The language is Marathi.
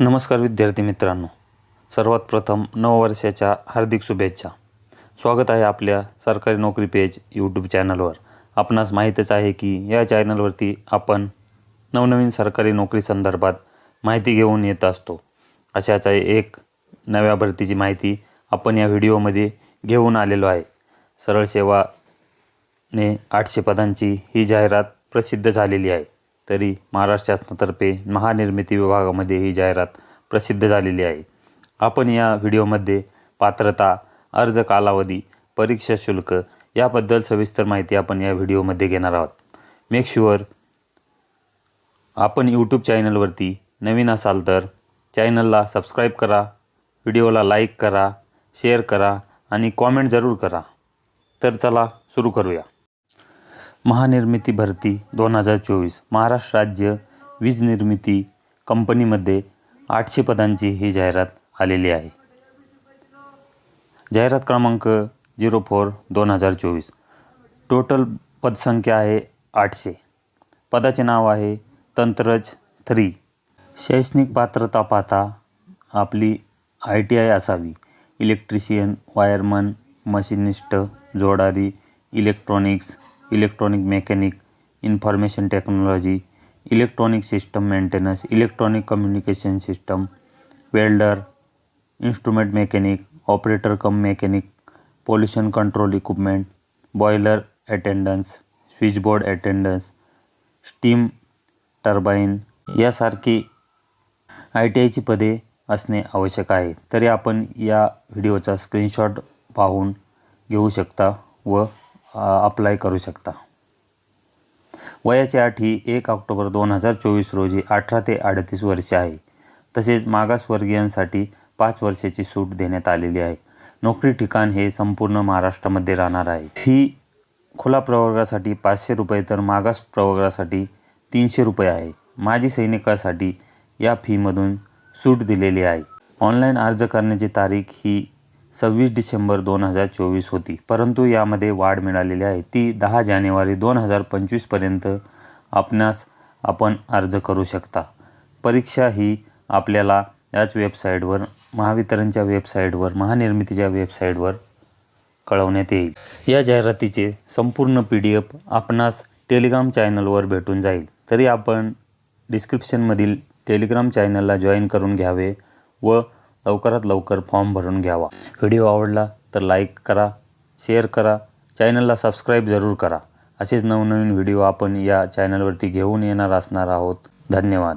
नमस्कार विद्यार्थी मित्रांनो. सर्वात प्रथम नववर्षाच्या हार्दिक शुभेच्छा. स्वागत आहे आपल्या सरकारी नोकरी पेज यूट्यूब चॅनलवर आपणास माहीतच आहे की या चॅनलवरती आपण नवनवीन सरकारी नोकरी संदर्भात माहिती घेऊन येत असतो. अशाच एक नव्या भरतीची माहिती आपण या व्हिडिओमध्ये घेऊन आलेलो आहे. सरळ सेवाने आठशे पदांची ही जाहिरात प्रसिद्ध झालेली आहे. तरी महाराष्ट्र शासनातर्फे महानिर्मिती विभागामध्ये ही जाहिरात प्रसिद्ध झालेली आहे. आपण या व्हिडिओमध्ये पात्रता अर्ज कालावधी परीक्षा शुल्क याबद्दल सविस्तर माहिती आपण या व्हिडिओमध्ये घेणार आहोत. मेक शुअर आपण यूट्यूब चॅनलवरती नवीन असाल तर चॅनलला सबस्क्राईब करा व्हिडिओला लाईक करा शेअर करा आणि कॉमेंट जरूर करा. तर चला सुरू करूया. महानिर्मिती भरती दोन हजार चोवीस. महाराष्ट्र राज्य वीज निर्मिती कंपनीमध्ये आठशे पदांची ही जाहिरात आलेली आहे. जाहिरात क्रमांक झिरो फोर दोन हजार चोवीस. टोटल पदसंख्या आहे आठशे. पदाचे नाव आहे तंत्रज थ्री. शैक्षणिक पात्रता पाहता आपली आय टी आय असावी. Electrician wireman machinist जोडारी electronics electronic mechanic information technology electronic system maintenance electronic communication system welder instrument mechanic operator cum mechanic pollution control equipment boiler attendance switchboard attendance steam turbine यासारखी आय टी आयची पदे असणे आवश्यक आहे. तरी आपण या व्हिडिओचा स्क्रीनशॉट पाहून घेऊ शकता व अप्लाय करू शकता. वयाची अट ही एक ऑक्टोबर दोन हजार चोवीस रोजी अठरा ते अडतीस वर्षे आहे. तसेच मागासवर्गीयांसाठी पाच वर्षाची सूट देण्यात आलेली आहे. नोकरी ठिकाण हे संपूर्ण महाराष्ट्रामध्ये राहणार आहे. ही खुला प्रवर्गासाठी पाचशे रुपये तर मागास प्रवर्गासाठी तीनशे रुपये आहे. माजी सैनिकासाठी या फीमधून सूट दिलेली आहे. ऑनलाईन अर्ज करण्याची तारीख ही सव्वीस डिसेंबर दोन हजार चोवीस होती. परंतु यामध्ये वाढ मिळालेली आहे. ती दहा जानेवारी दोन हजार पंचवीसपर्यंत आपणास आपण अर्ज करू शकता. परीक्षा ही आपल्याला याच वेबसाईटवर महावितरणच्या वेबसाईटवर महानिर्मितीच्या वेबसाईटवर कळवण्यात येईल. या जाहिरातीचे संपूर्ण पी डी एफ आपणास टेलिग्राम चॅनलवर भेटून जाईल. तरी आपण डिस्क्रिप्शनमधील टेलिग्राम चॅनलला जॉईन करून घ्यावे व लवकरात लवकर फॉर्म भरून घ्यावा. व्हिडिओ आवडला तर लाईक करा शेअर करा चॅनलला सबस्क्राईब जरूर करा. असेच नवनवीन व्हिडिओ आपण या चॅनलवरती घेऊन येणार असणार आहोत. धन्यवाद.